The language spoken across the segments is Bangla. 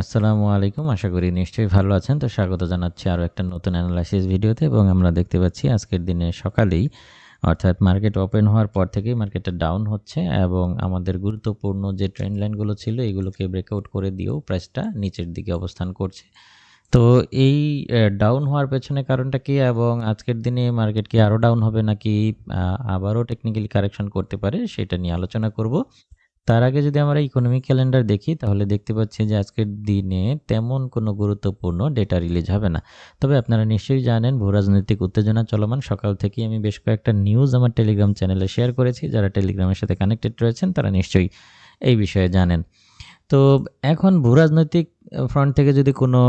আসসালামু আলাইকুম। আশা করি নিশ্চয়ই ভালো আছেন। তো স্বাগত জানাচ্ছি আরও একটা নতুন অ্যানালাইসিস ভিডিওতে এবং আমরা দেখতে পাচ্ছি আজকের দিনে সকালেই অর্থাৎ মার্কেট ওপেন হওয়ার পর থেকেই মার্কেটটা ডাউন হচ্ছে এবং আমাদের গুরুত্বপূর্ণ যে ট্রেন্ড লাইনগুলো ছিল এগুলোকে ব্রেকআউট করে দিয়েও প্রাইসটা নিচের দিকে অবস্থান করছে। তো এই ডাউন হওয়ার পেছনে কারণটা কি এবং আজকের দিনে মার্কেট কি আরও ডাউন হবে নাকি আবারও টেকনিক্যালি কারেকশন করতে পারে সেটা নিয়ে আলোচনা করব। তার আগে যদি আমরা ইকোনমিক ক্যালেন্ডার দেখি, তাহলে দেখতে পাচ্ছি যে আজকের দিনে তেমন কোনো গুরুত্বপূর্ণ ডেটা রিলিজ হবে না। তবে আপনারা নিশ্চয়ই জানেন ভূরাজনৈতিক উত্তেজনা চলমান। সকাল থেকেই আমি বেশ কয়েকটা নিউজ আমার টেলিগ্রাম চ্যানেলে শেয়ার করেছি। যারা টেলিগ্রামের সাথে কানেক্টেড রয়েছেন, তারা নিশ্চয়ই এই বিষয়ে জানেন। তো এখন ভূরাজনৈতিক ফ্রন্ট থেকে যদি কোনো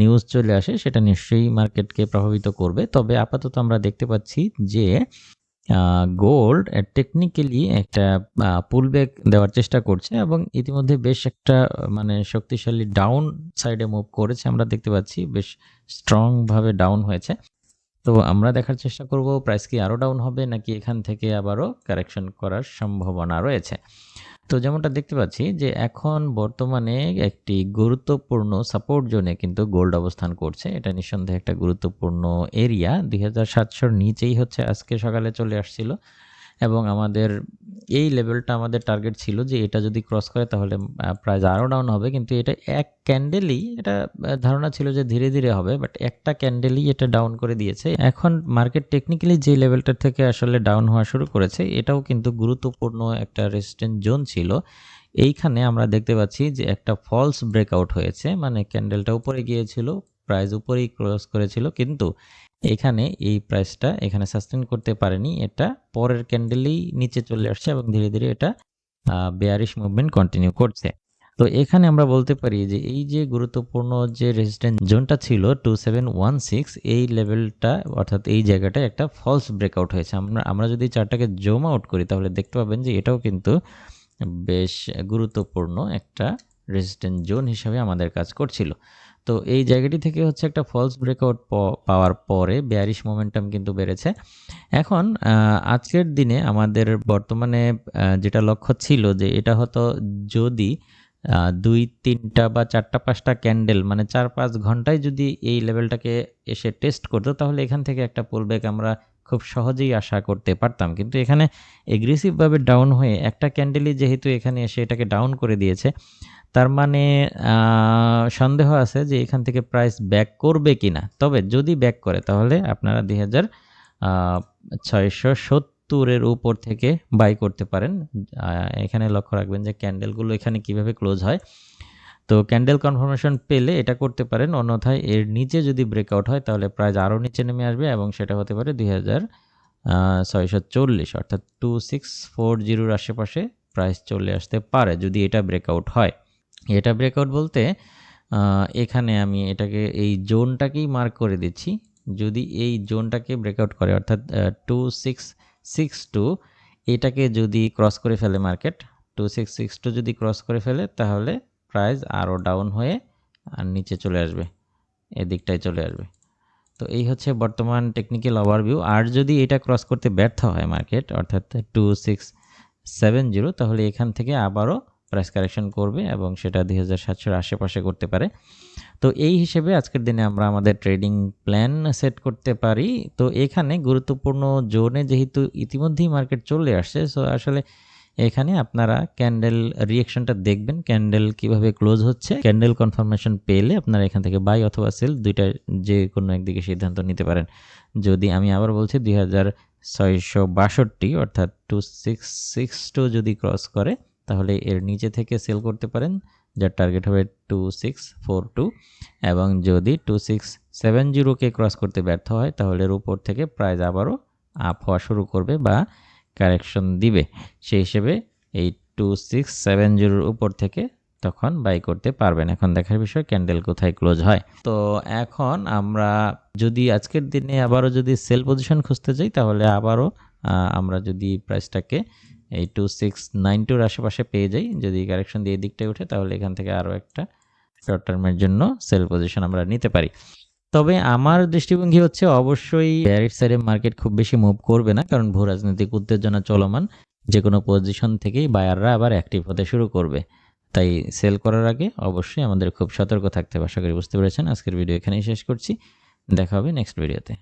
নিউজ চলে আসে, সেটা নিশ্চয়ই মার্কেটকে প্রভাবিত করবে। তবে আপাতত আমরা দেখতে পাচ্ছি যে গোল্ড টেকনিক্যালি একটা পুল পুলব্যাক দেওয়ার চেষ্টা করছে এবং ইতিমধ্যে বেশ একটা মানে শক্তিশালী ডাউন সাইডে মুভ করেছে। আমরা দেখতে পাচ্ছি বেশ স্ট্রংভাবে ডাউন হয়েছে। তো আমরা দেখার চেষ্টা করব প্রাইস কি আরও ডাউন হবে নাকি এখান থেকে আবারও কারেকশন করার সম্ভাবনা রয়েছে। তো যেমনটা দেখতে পাচ্ছি যে এখন বর্তমানে একটি গুরুত্বপূর্ণ সাপোর্ট জোনে কিন্তু গোল্ড অবস্থান করছে। এটা নিঃসন্দেহে একটা গুরুত্বপূর্ণ এরিয়া দুই হাজার সাতশোর নিচেই হচ্ছে আজকে সকালে চলে আসছিল। এবং আমাদের এই লেভেলটা আমাদের টার্গেট ছিল যে এটা যদি ক্রস করে তাহলে প্রাইস আরও ডাউন হবে। কিন্তু এটা এক ক্যান্ডেলই এটা ধারণা ছিল যে ধীরে ধীরে হবে বাট একটা ক্যান্ডেলই এটা ডাউন করে দিয়েছে। এখন মার্কেট টেকনিক্যালি যে লেভেলটা থেকে আসলে ডাউন হওয়া শুরু করেছে, এটাও কিন্তু গুরুত্বপূর্ণ একটা রেজিস্ট্যান্ট জোন ছিল। এইখানে আমরা দেখতে পাচ্ছি যে একটা ফলস ব্রেকআউট হয়েছে মানে ক্যান্ডেলটা উপরে গিয়েছিল প্রাইস উপরেই ক্রস করেছিল। কিন্তু এখানে এই প্রাইসটা এখানে সাস্টেন করতে পারেনি। এটা পরের ক্যান্ডেলেই নিচে চলে আসছে এবং ধীরে ধীরে এটা বেয়ারিশ মুভমেন্ট কন্টিনিউ করছে। তো এখানে আমরা বলতে পারি যে এই যে গুরুত্বপূর্ণ যে রেজিস্ট্যান্ট জোনটা ছিল টু সেভেন ওয়ান সিক্স এই লেভেলটা অর্থাৎ এই জায়গাটায় একটা ফলস ব্রেকআউট হয়েছে। আমরা আমরা যদি চারটাকে জোম আউট করি, তাহলে দেখতে পাবেন যে এটাও কিন্তু বেশ গুরুত্বপূর্ণ একটা রেজিস্ট্যান্ট জোন হিসাবে আমাদের কাজ করছিল। তো এই জায়গাটি থেকে হচ্ছে একটা ফলস ব্রেকআউট পাওয়ার পরে বেয়ারিশ মোমেন্টাম কিন্তু বেড়েছে। এখন আজকের দিনে আমাদের বর্তমানে যেটা লক্ষ্য ছিল যে এটা হতো যদি দুই, তিনটা বা চারটা পাঁচটা ক্যান্ডেল মানে চার, পাঁচ ঘন্টায় যদি এই লেভেলটাকে এসে টেস্ট করতো, তাহলে এখান থেকে একটা পুলব্যাক আমরা খুব সহজেই আশা করতে পারতাম। কিন্তু এখানে এগ্রেসিভভাবে ডাউন হয়ে একটা ক্যান্ডেলই যেহেতু এখানে এসে এটাকে ডাউন করে দিয়েছে তার মানে সন্দেহ আছে যে এখান থেকে প্রাইস ব্যাক করবে কি না তবে যদি ব্যাক করে, তাহলে আপনারা দুই হাজার ছয়শো সত্তরের উপর থেকে বাই করতে পারেন। এখানে লক্ষ্য রাখবেন যে ক্যান্ডেলগুলো এখানে কীভাবে ক্লোজ হয়। তো ক্যান্ডেল কনফার্মেশন পেলে এটা করতে পারেন। অন্যথায় এর নিচে যদি ব্রেকআউট হয়, তাহলে প্রাইস আরও নিচে নেমে আসবে এবং সেটা হতে পারে দুই হাজার ছয়শো চল্লিশ। অর্থাৎ টু সিক্স ফোর জিরোর আশেপাশে প্রাইস চলে আসতে পারে যদি এটা ব্রেকআউট হয়। এটা ব্রেকআউট বলতে এখানে আমি এটাকে এই জোনটাকেই মার্ক করে দিচ্ছি। যদি এই জোনটাকে ব্রেকআউট করে, অর্থাৎ টু সিক্স সিক্স টু এটাকে যদি ক্রস করে ফেলে market two six six two যদি ক্রস করে ফেলে, তাহলে প্রাইস আরও ডাউন হয়ে, আর নিচে চলে আসবে, এদিকটায় চলে আসবে। তো এই হচ্ছে বর্তমান টেকনিক্যাল ওভারভিউ আর যদি এটা ক্রস করতে ব্যর্থ হয় মার্কেট অর্থাৎ টু সিক্স সেভেন জিরো তাহলে এখান থেকে আবারও প্রাইস কারেকশন করবে এবং সেটা দুই হাজার সাতশোর আশেপাশে করতে পারে। তো এই হিসেবে আজকের দিনে আমরা আমাদের ট্রেডিং প্ল্যান সেট করতে পারি। তো এখানে গুরুত্বপূর্ণ জোনে যেহেতু ইতিমধ্যেই মার্কেট চলে আসছে সো আসলে এখানে আপনারা ক্যান্ডেল রিয়েকশনটা দেখবেন। ক্যান্ডেল কীভাবে ক্লোজ হচ্ছে ক্যান্ডেল কনফার্মেশন পেলে আপনারা এখান থেকে বাই অথবা সেল দুইটা যে কোনো একদিকে সিদ্ধান্ত নিতে পারেন। যদি আমি আবার বলছি দুই হাজার ছয়শো বাষট্টি, অর্থাৎ টু সিক্স সিক্স টু যদি ক্রস করে তাহলে এর নিচে থেকে সেল করতে পারেন, যার টার্গেট হবে টু সিক্স ফোর টু এবং যদি টু সিক্স সেভেন জিরোকে ক্রস করতে ব্যর্থ হয়, তাহলে এর উপর থেকে প্রাইস আবারও আপ হওয়া শুরু করবে বা কারেকশন দিবে। সেই হিসেবে এই টু সিক্স সেভেন জিরোর উপর থেকে তখন বাই করতে পারবেন। এখন দেখার বিষয় ক্যান্ডেল কোথায় ক্লোজ হয়। তো এখন আমরা যদি আজকের দিনে আবারও যদি সেল পজিশন খুঁজতে যাই, তাহলে আবারও আমরা যদি প্রাইসটাকে এই টু সিক্স নাইন টুর আশেপাশে পেয়ে যাই। যদি কারেকশন দিয়ে দিকটায় উঠে, তাহলে এখান থেকে আরও একটা শর্ট টার্মের জন্য সেল পজিশন আমরা নিতে পারি। তবে আমার দৃষ্টিভঙ্গি হচ্ছে, অবশ্যই ব্যারিট সাইডে মার্কেট খুব বেশি মুভ করবে না, কারণ ভূ রাজনৈতিক উত্তেজনা চলমান। যে কোনো পজিশন থেকেই বায়াররা আবার অ্যাক্টিভ হতে শুরু করবে। তাই সেল করার আগে অবশ্যই আমাদের খুব সতর্ক থাকতে হবে। আশা করি বুঝতে পেরেছেন। আজকের ভিডিও এখানেই শেষ করছি। দেখা হবে নেক্সট ভিডিওতে